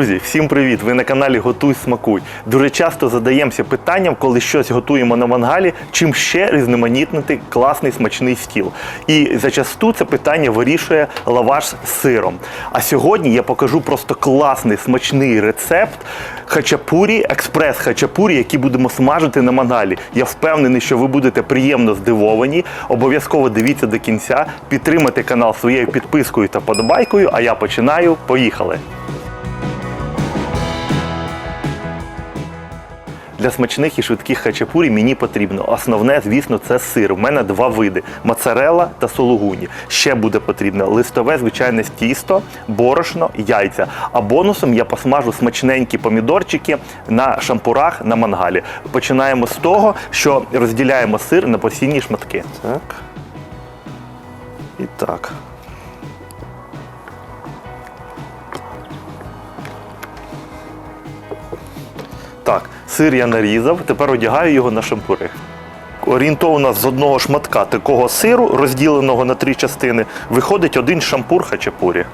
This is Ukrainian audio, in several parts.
Друзі, всім привіт! Ви на каналі Готуй Смакуй. Дуже часто задаємося питанням, коли щось готуємо на мангалі, чим ще різноманітнити класний смачний стіл. І зачасту це питання вирішує лаваш з сиром. А сьогодні я покажу просто класний смачний рецепт хачапурі, експрес хачапурі, який будемо смажити на мангалі. Я впевнений, що ви будете приємно здивовані. Обов'язково дивіться до кінця, підтримайте канал своєю підпискою та подобайкою. А я починаю. Поїхали! Для смачних і швидких хачапурі мені потрібно. Основне, звісно, це сир. У мене два види: моцарелла та сулугуні. Ще буде потрібно листове звичайне тісто, борошно, яйця. А бонусом я посмажу смачненькі помідорчики на шампурах на мангалі. Починаємо з того, що розділяємо сир на порційні шматки. Так. І так. Так, сир я нарізав, тепер одягаю його на шампури. Орієнтовно з одного шматка такого сиру, розділеного на три частини, виходить один шампур хачапурі.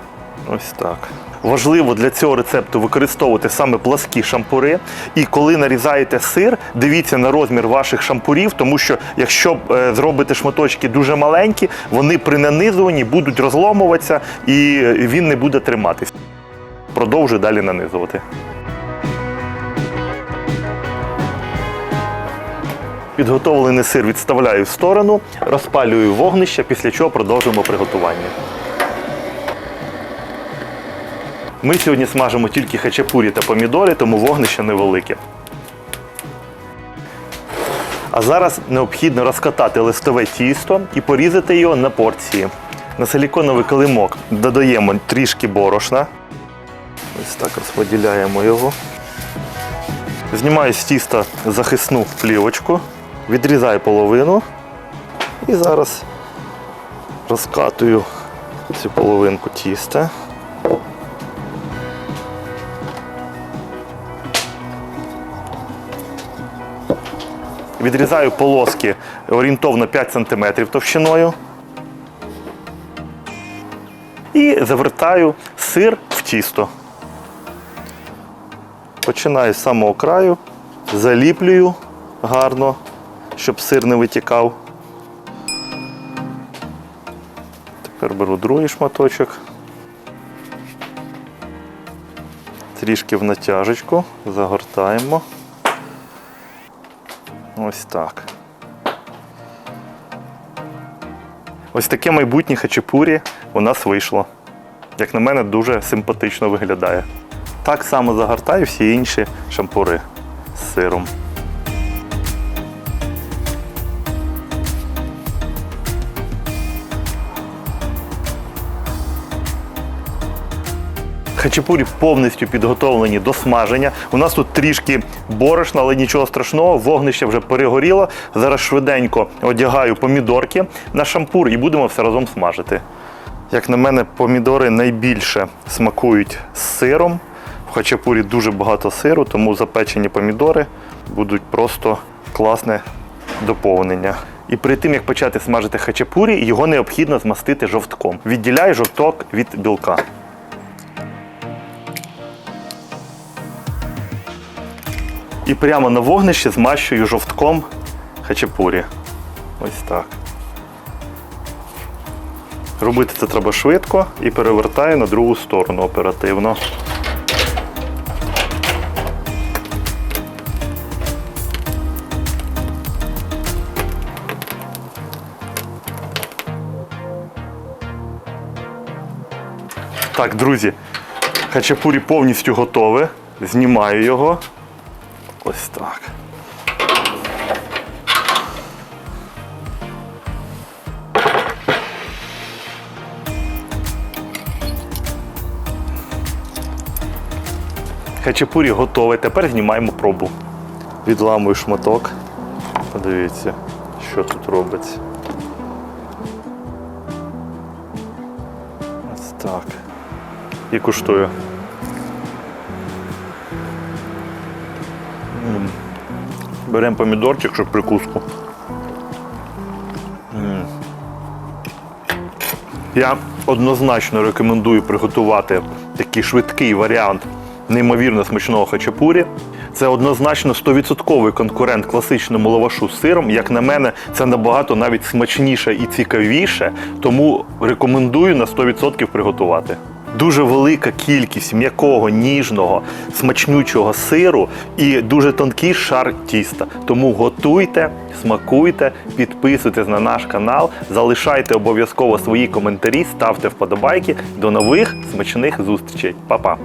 Ось так. Важливо для цього рецепту використовувати саме пласкі шампури. І коли нарізаєте сир, дивіться на розмір ваших шампурів, тому що якщо е, зробите шматочки дуже маленькі, вони при нанизуванні будуть розломуватися і він не буде триматись. Продовжую далі нанизувати. Підготовлений сир відставляю в сторону, розпалюю вогнище, після чого продовжуємо приготування. Ми сьогодні смажимо тільки хачапурі та помідори, тому вогнище невелике. А зараз необхідно розкатати листове тісто і порізати його на порції. На силіконовий килимок додаємо трішки борошна. Ось так розподіляємо його. Знімаю з тіста захисну плівочку, відрізаю половину і зараз розкатую цю половинку тіста. Відрізаю полоски орієнтовно 5 см товщиною. І завертаю сир в тісто. Починаю з самого краю, заліплюю гарно, щоб сир не витікав. Тепер беру другий шматочок. Трішки в натяжечку, загортаємо. Ось так. Ось таке майбутнє хачапурі у нас вийшло. Як на мене, дуже симпатично виглядає. Так само загортаю всі інші шампури з сиром. Хачапурі повністю підготовлені до смаження. У нас тут трішки борошна, але нічого страшного, вогнище вже перегоріло. Зараз швиденько одягаю помідорки на шампур і будемо все разом смажити. Як на мене, помідори найбільше смакують з сиром. В хачапурі дуже багато сиру, тому запечені помідори будуть просто класне доповнення. І перед тим, як почати смажити хачапурі, його необхідно змастити жовтком. Відділяю жовток від білка. І прямо на вогнищі змащую жовтком хачапурі. Ось так. Робити це треба швидко і перевертаю на другу сторону оперативно. Так, друзі, хачапурі повністю готове. Знімаю його. Ось так. Хачапурі готове. Тепер знімаємо пробу. Відламую шматок. Подивіться, що тут робиться. Ось так. І куштую. Беремо помідорчик, щоб прикуску. Я однозначно рекомендую приготувати такий швидкий варіант неймовірно смачного хачапурі. Це однозначно 100% конкурент класичному лавашу з сиром. Як на мене, це набагато навіть смачніше і цікавіше, тому рекомендую на 100% приготувати. Дуже велика кількість м'якого, ніжного, смачнючого сиру і дуже тонкий шар тіста. Тому готуйте, смакуйте, підписуйтесь на наш канал, залишайте обов'язково свої коментарі, ставте вподобайки. До нових смачних зустрічей. Па-па!